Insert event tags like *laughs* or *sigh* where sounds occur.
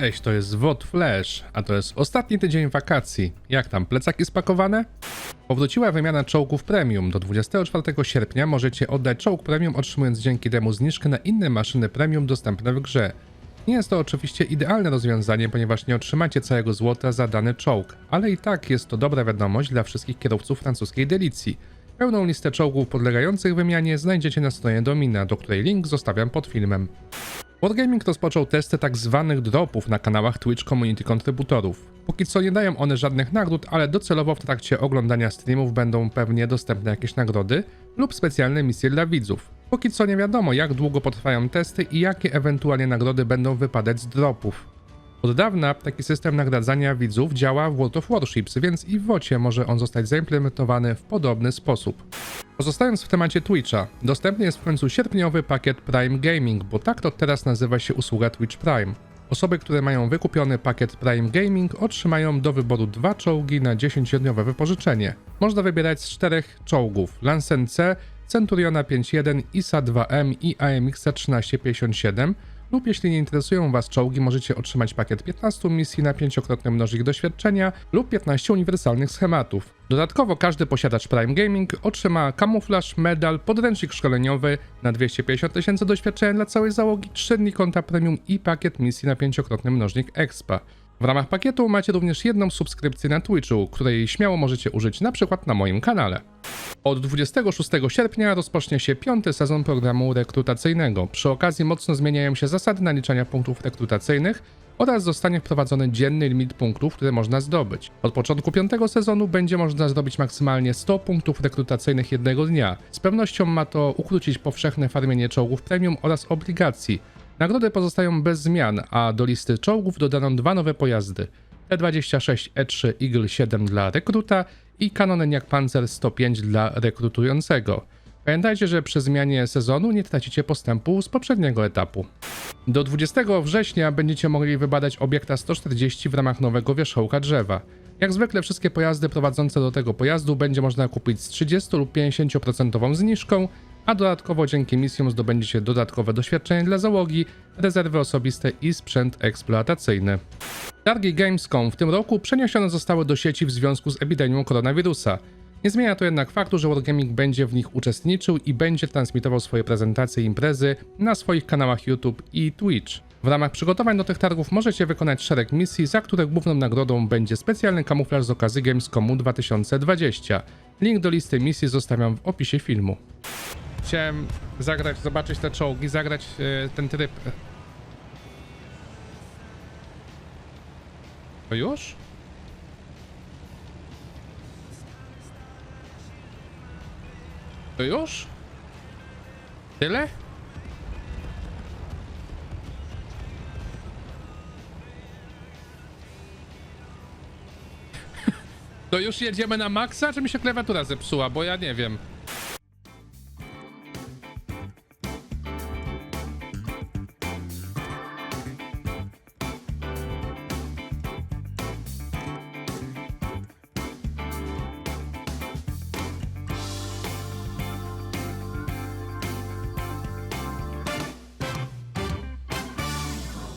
Cześć, to jest WOD Flash, a to jest ostatni tydzień wakacji. Jak tam, plecaki spakowane? Powróciła wymiana czołgów premium. Do 24 sierpnia możecie oddać czołg premium, otrzymując dzięki temu zniżkę na inne maszyny premium dostępne w grze. Nie jest to oczywiście idealne rozwiązanie, ponieważ nie otrzymacie całego złota za dany czołg, ale i tak jest to dobra wiadomość dla wszystkich kierowców francuskiej Delicji. Pełną listę czołgów podlegających wymianie znajdziecie na stronie Domina, do której link zostawiam pod filmem. Wargaming rozpoczął testy tak zwanych dropów na kanałach Twitch Community Kontrybutorów. Póki co nie dają one żadnych nagród, ale docelowo w trakcie oglądania streamów będą pewnie dostępne jakieś nagrody lub specjalne misje dla widzów. Póki co nie wiadomo jak długo potrwają testy i jakie ewentualnie nagrody będą wypadać z dropów. Od dawna taki system nagradzania widzów działa w World of Warships, więc i w WOCie może on zostać zaimplementowany w podobny sposób. Pozostając w temacie Twitcha, dostępny jest w końcu sierpniowy pakiet Prime Gaming, bo tak to teraz nazywa się usługa Twitch Prime. Osoby, które mają wykupiony pakiet Prime Gaming otrzymają do wyboru dwa czołgi na 10-dniowe wypożyczenie. Można wybierać z czterech czołgów Lansen C, Centuriona 5.1, ISA 2M i AMX 1357 lub jeśli nie interesują Was czołgi, możecie otrzymać pakiet 15 misji na 5-krotny mnożnik doświadczenia lub 15 uniwersalnych schematów. Dodatkowo każdy posiadacz Prime Gaming otrzyma kamuflaż, medal, podręcznik szkoleniowy na 250 tysięcy doświadczenia dla całej załogi, 3 dni konta premium i pakiet misji na 5-krotny mnożnik expa. W ramach pakietu macie również jedną subskrypcję na Twitchu, której śmiało możecie użyć na przykład na moim kanale. Od 26 sierpnia rozpocznie się piąty sezon programu rekrutacyjnego. Przy okazji mocno zmieniają się zasady naliczania punktów rekrutacyjnych oraz zostanie wprowadzony dzienny limit punktów, które można zdobyć. Od początku piątego sezonu będzie można zdobyć maksymalnie 100 punktów rekrutacyjnych jednego dnia. Z pewnością ma to ukrócić powszechne farmienie czołgów premium oraz obligacji. Nagrody pozostają bez zmian, a do listy czołgów dodano dwa nowe pojazdy. T-26 E3 Eagle 7 dla rekruta i Canon Eniac Panzer 105 dla rekrutującego. Pamiętajcie, że przy zmianie sezonu nie tracicie postępu z poprzedniego etapu. Do 20 września będziecie mogli wybadać obiekta 140 w ramach nowego wierzchołka drzewa. Jak zwykle wszystkie pojazdy prowadzące do tego pojazdu będzie można kupić z 30 lub 50% zniżką, a dodatkowo dzięki misjom zdobędziecie dodatkowe doświadczenie dla załogi, rezerwy osobiste i sprzęt eksploatacyjny. Targi Gamescom w tym roku przeniesione zostały do sieci w związku z epidemią koronawirusa. Nie zmienia to jednak faktu, że Wargaming będzie w nich uczestniczył i będzie transmitował swoje prezentacje i imprezy na swoich kanałach YouTube i Twitch. W ramach przygotowań do tych targów możecie wykonać szereg misji, za które główną nagrodą będzie specjalny kamuflaż z okazji Gamescomu 2020. Link do listy misji zostawiam w opisie filmu. Chciałem zagrać, zobaczyć te czołgi, zagrać e, ten tryb. To już? To już? Tyle? *laughs* To już jedziemy na maksa, czy mi się klawiatura zepsuła, bo ja nie wiem.